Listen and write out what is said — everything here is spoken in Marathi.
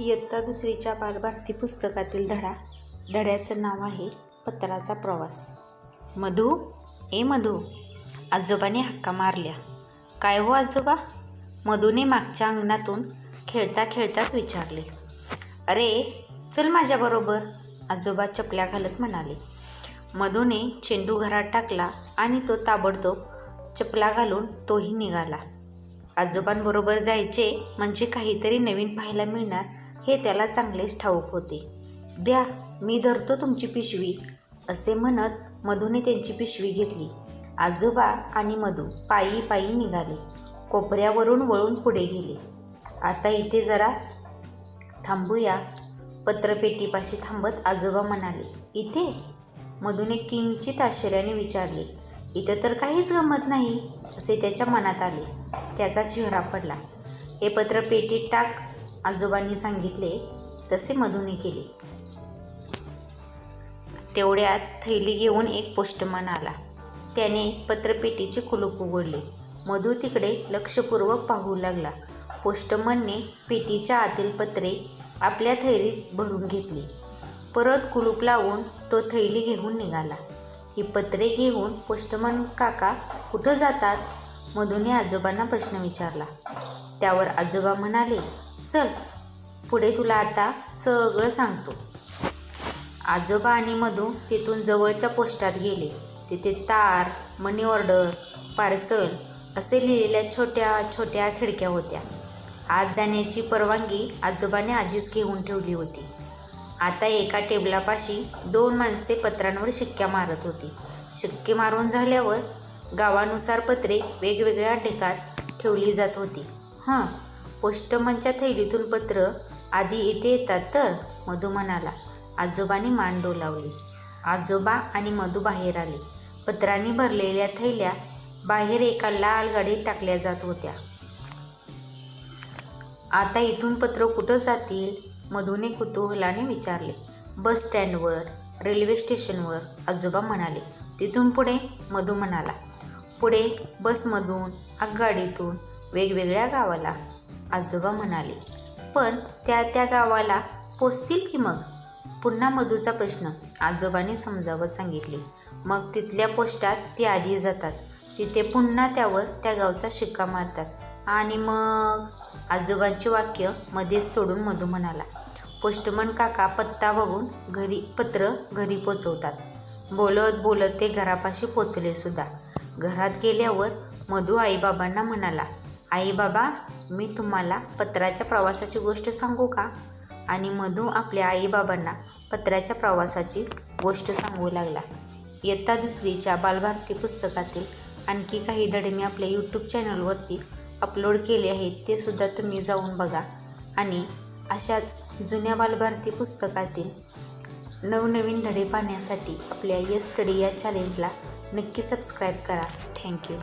इयत्ता दुसरीच्या बालभारती पुस्तकातील धडा. धड्याचं नाव आहे पत्राचा प्रवास. मधू? ए मधू आजोबाने हक्का मारल्या. काय हो आजोबा? मधूने मागच्या अंगणातून खेळता खेळताच विचारले. अरे चल माझ्याबरोबर आजोबा चपल्या घालत म्हणाले. मधूने चेंडू घरात टाकला आणि तो ताबडतोब चपला घालून तोही निघाला. आजोबांबरोबर जायचे म्हणजे काहीतरी नवीन पाहायला मिळणार हे त्याला चांगलेच ठाऊक होते. द्या मी धरतो तुमची पिशवी असे म्हणत मधूने त्यांची पिशवी घेतली. आजोबा आणि मधू पायी पायी निघाले. कोपऱ्यावरून वळून पुढे गेले. आता इथे जरा थांबूया पत्रपेटीपाशी थांबत आजोबा म्हणाले. इथे? मधूने किंचित आश्चर्याने विचारले. इथं तर काहीच गमत नाही असे त्याच्या मनात आले. त्याचा चेहरा पडला. हे पत्र पेटीत टाक आजोबांनी सांगितले तसे मधूने केले. तेवढ्यात थैली घेऊन एक पोस्टमन आला. त्याने पत्रपेटीचे कुलूप उघडले. मधू तिकडे लक्षपूर्वक पाहू लागला. पोस्टमनने पेटीच्या आतील पत्रे आपल्या थैलीत भरून घेतली. परत कुलूप लावून तो थैली घेऊन निघाला. ही पत्रे घेऊन पोस्टमन काका कुठं जातात? मधूने आजोबांना प्रश्न विचारला. त्यावर आजोबा म्हणाले चल पुढे तुला आता सगळं सांगतो. आजोबा आणि मधू तिथून जवळच्या पोस्टात गेले. तिथे तार मनी ऑर्डर पार्सल असे लिहिलेल्या छोट्या छोट्या खिडक्या होत्या. आत जाण्याची परवानगी आजोबाने आधीच घेऊन ठेवली होती. आता एका टेबलापाशी दोन माणसे पत्रांवर शिक्क्या मारत होती. शिक्के मारून झाल्यावर गावानुसार पत्रे वेगवेगळ्या ढेकात ठेवली जात होती. हां पोस्टमनच्या थैलीतून पत्र आधी इथे येतात तर मधू म्हणाला आजोबांनी मान डोलावली आजोबा आणि मधू बाहेर आले. पत्रांनी भरलेल्या थैल्या बाहेर एका लाल गाडीत टाकल्या जात होत्या. आता इथून पत्र कुठं जातील मधूने कुतूहलाने विचारले. बस स्टँडवर रेल्वे स्टेशनवर आजोबा म्हणाले. तिथून पुढे मधू म्हणाला. पुढे बसमधून आगगाडीतून वेगवेगळ्या गावाला आजोबा म्हणाले. पण त्या त्या गावाला पोचतील की मग? पुन्हा मधूचा प्रश्न आजोबाने समजावत सांगितले. मग तिथल्या पोस्टात ती आधी जातात. तिथे पुन्हा त्यावर त्या गावचा शिक्का मारतात. आणि मग आजोबांचे वाक्य मध्येच सोडून मधू म्हणाला पोस्टमन काका पत्ता बघून घरी पत्र घरी पोचवतात. बोलत बोलत ते घरापाशी पोचले सुद्धा. घरात गेल्यावर मधू आईबाबांना म्हणाला आई बाबा मी तुम्हाला पत्राच्या प्रवासाची गोष्ट सांगू का? आणि मधू आपल्या आईबाबांना पत्राच्या प्रवासाची गोष्ट सांगू लागला. इयत्ता दुसरीच्या बालभारती पुस्तकातील आणखी काही धडे मी आपल्या यूट्यूब चॅनलवरती अपलोड केले आहेत ते सुद्धा तुम्ही जाऊन बघा. आणि अशाच जुन्या बालभारती पुस्तकातील नवनवीन धडे पाहण्यासाठी आपल्या यस स्टडी या चॅलेंजला नक्की सबस्क्राईब करा. थँक्यू